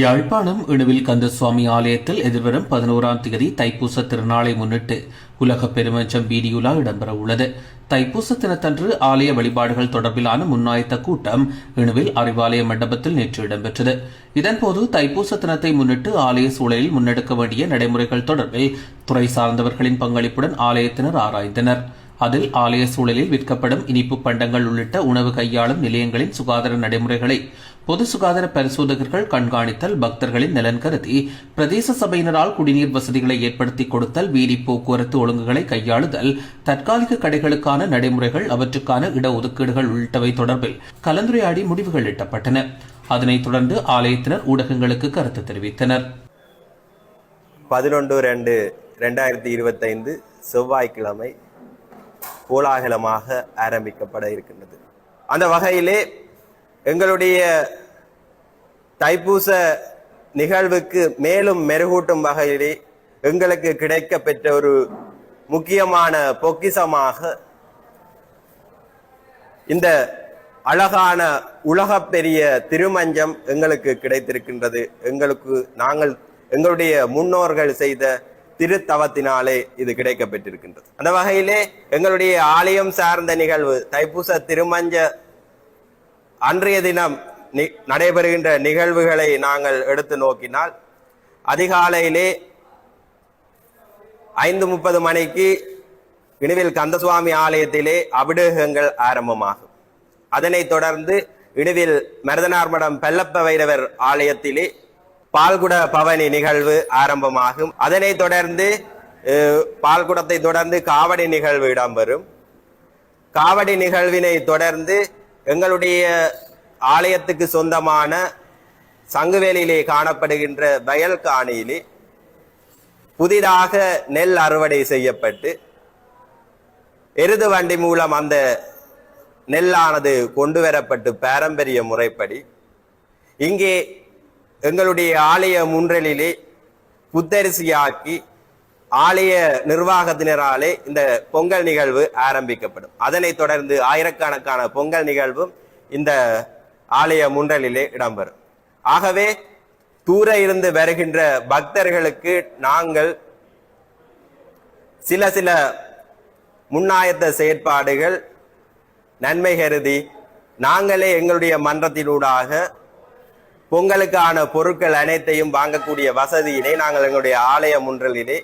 யாழ்ப்பாணம் இணுவில் கந்தசுவாமி ஆலயத்தில் எதிர்வரும் பதினோராம் தேதி தைப்பூச திருநாளை முன்னிட்டு உலக பெருமஞ்சம் வீதியுலா இடம்பெற உள்ளது தைப்பூச தினத்தன்று ஆலய வழிபாடுகள் தொடர்பிலான முன்னாயத்த கூட்டம் இணுவில் அறிவாலய மண்டபத்தில் நேற்று இடம்பெற்றது. இதன்போது தைப்பூச தினத்தை முன்னிட்டு ஆலய சூழலில் முன்னெடுக்க வேண்டிய நடைமுறைகள் தொடர்பில் துறை சார்ந்தவர்களின் பங்களிப்புடன் ஆலயத்தினர் ஆராய்ந்தனர். அதில் ஆலய சூழலில் விற்கப்படும் இனிப்பு பண்டங்கள் உள்ளிட்ட உணவு கையாளும் நிலையங்களின் சுகாதார நடைமுறைகளை பொது சுகாதார பரிசோதகர்கள் கண்காணித்தல் பக்தர்களின் நலன் கருதி பிரதேச சபையினரால் குடிநீர் வசதிகளை ஏற்படுத்தி கொடுத்தல் வீதி போக்குவரத்து ஒழுங்குகளை கையாளுதல் தற்காலிக கடைகளுக்கான நடைமுறைகள் அவற்றுக்கான இடஒதுக்கீடுகள் உள்ளிட்டவை தொடர்பில் கலந்துரையாடி முடிவுகள் எட்டப்பட்டன. அதனைத் தொடர்ந்து ஆலயத்தினர் ஊடகங்களுக்கு கருத்து தெரிவித்தனர். பதினொன்று ரெண்டு ரெண்டாயிரத்தி இருபத்தைந்து செவ்வாய்க்கிழமை கோலாகலமாக ஆரம்பிக்கப்பட இருக்கின்றது. அந்த வகையிலே எங்களுடைய தைப்பூச நிகழ்வுக்கு மேலும் மெருகூட்டும் வகையிலே எங்களுக்கு கிடைக்க பெற்ற ஒரு முக்கியமான பொக்கிசமாக இந்த அழகான உலக பெரிய திருமஞ்சம் எங்களுக்கு கிடைத்திருக்கின்றது. எங்களுக்கு நாங்கள் எங்களுடைய முன்னோர்கள் செய்த திருத்தவத்தினாலே இது கிடைக்கப்பெற்றிருக்கின்றது அந்த வகையிலே எங்களுடைய ஆலயம் சார்ந்த நிகழ்வு தைப்பூச திருமஞ்ச அன்றைய தினம் நி- நடைபெறுகின்ற நிகழ்வுகளை நாங்கள் எடுத்து நோக்கினால் அதிகாலையிலே ஐந்து முப்பது மணிக்கு இணுவில் கந்தசுவாமி ஆலயத்திலே அபிடேகங்கள் ஆரம்பமாகும். அதனைத் தொடர்ந்து இணுவில் மருதனார்மடம் பெல்லப்ப வைரவர் ஆலயத்திலே பால்குட பவனி நிகழ்வு ஆரம்பமாகும். அதனைத் தொடர்ந்து பால்குடத்தை தொடர்ந்து காவடி நிகழ்வு இடம்பெறும். காவடி நிகழ்வினை தொடர்ந்து எங்களுடைய ஆலயத்துக்கு சொந்தமான சங்குவேலியிலே காணப்படுகின்ற வயல் காணியிலே புதிதாக நெல் அறுவடை செய்யப்பட்டு எருது வண்டி மூலம் அந்த நெல்லானது கொண்டு வரப்பட்டு பாரம்பரிய முறைப்படி இங்கே எங்களுடைய ஆலய முன்றலிலே புத்தரிசியாக்கி ஆலய நிர்வாகத்தினராலே இந்த பொங்கல் நிகழ்வு ஆரம்பிக்கப்படும். அதனைத் தொடர்ந்து ஆயிரக்கணக்கான பொங்கல் நிகழ்வும் இந்த ஆலய முன்றலிலே இடம்பெறும். ஆகவே தூர இருந்து வருகின்ற பக்தர்களுக்கு நாங்கள் சில சில முன்னாயத்த செயற்பாடுகள் நன்மை கருதி நாங்களே எங்களுடைய மன்றத்தினூடாக பொங்கலுக்கான பொருட்கள் அனைத்தையும் வாங்கக்கூடிய வசதியினை நாங்கள் எங்களுடைய ஆலய முன்றலிலே